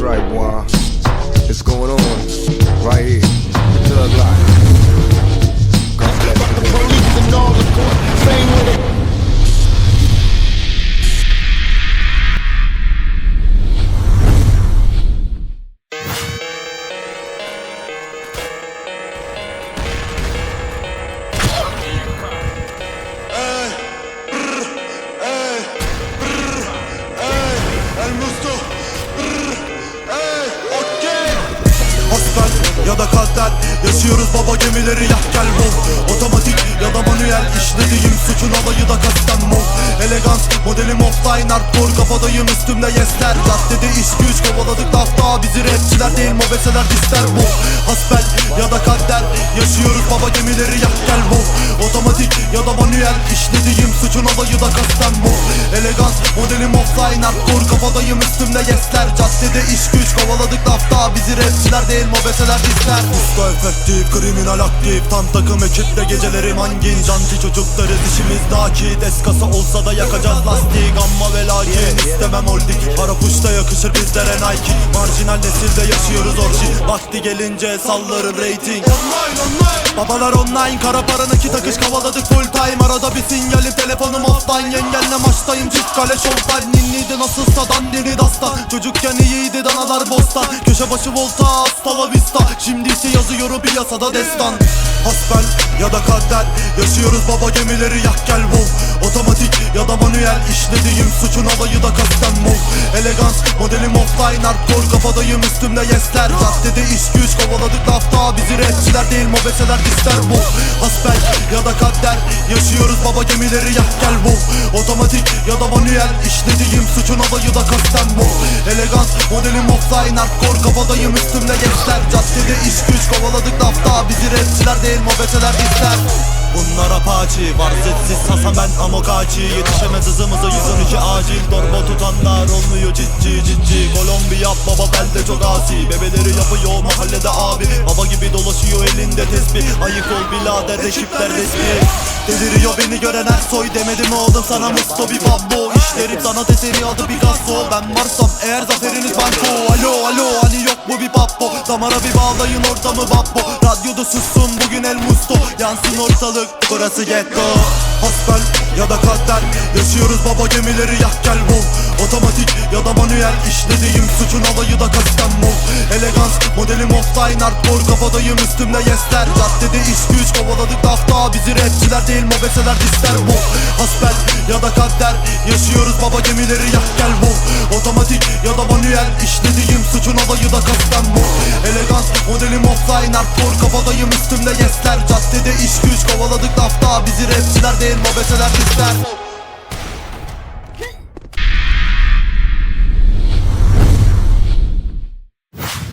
Right, boy. It's going on right here. Thug life. Gemileri yak gel bol. Otomatik ya da manuel işlediğim suçun alayı da kasten mol Elegans modelim offline hardcore kafadayım üstümde yesler. Caddede iş güç kovaladık lafta bizi rapçiler değil mobeseler disler bu Hasbel ya da kader yaşıyoruz baba gemileri yak gel bol. Otomatik ya da manuel işlediğim suçun alayı da kasten mol Elegans modelim offline hardcore kafadayım üstümde yesler. Caddede iş güç kovaladık lafta bizi rapçiler değil mobeseler disler Usta efektif kriminal aktif. Tam takım ekiple gecelerim hangin? Canti çocuklarız işimiz daki Deskası olsa da yakacağız lastik Amma ve lakin istemem holding Para puşta yakışır bizlere Nike. Marjinal nesilde yaşıyoruz orji Vakti gelince sallarım rating. Online online Babalar online kara para nakit akış kavaladık full time. Arada bir sinyalim telefonum offline. Yengenle maçtayım çift kale şoftay Ninniydi nasılsa dandini dastan Çocukken iyiydi danalar bostan Köşe başı volta hasta la vista. Şimdi ise yazıyorum piyasada destan. Hasbel ya da kader Yaşıyoruz baba gemileri yak gel bol Otomatik ya da manuel işlediğim suçun alayı da kasten mol Elegans modelim offline hardcore kafadayım üstümde yesler. Caddede iş güç kovaladık lafta bizi rapçiler değil mobeseler disler bu. Hasbel ya da kader Yaşıyoruz baba gemileri yak gel bol Otomatik ya da manuel işlediğim suçun alayı da kasten mol Elegans modelim offline hardcore kafadayım üstümde yesler. Caddede iş güç kovaladık lafta bizi rapçiler değil mobeseler disler Bunlar apaçi Var zetsiz sasa ben amokaçi Yetişemez hızımıza 112 acil. Torba tutanlar olmuyor ciddi ciddi Kolombiya baba belde çok asi. Bebeleri yapıyor mahallede abi. Baba gibi dolaşıyor elinde tesbih Ayık ol birader ekipler resmi. Deliriyor beni gören her soy. Demedim oğlum sana musto bir babbo. İşlerim sanat eseri adı Picasso Ben varsam eğer zaferiniz banko Alo alo hani yok mu bir babbo? Damara bir bağlayın ortamı babbo. Radyoda sussun bugün el musto. Yansın ortalık burası getto Hasbel ya da kader Yaşıyoruz baba gemileri yak gel bol Otomatik ya da manuel işlediğim suçun alayı da kasten mol Elegans modelim offline hardcore kafadayım üstümde yesler. Caddede iş güç kovaladık lafta bizi rapçiler değil mobeseler disler bol Hasbel ya da kader Yaşıyoruz baba gemileri yak gel bol Otomatik ya da manuel işlediğim suçun alayı da kasten mol Elegans modelim offline hardcore kafadayım üstümde yesler. Caddede iş güç kovaladık lafta bizi rapçiler değil mobeseler disler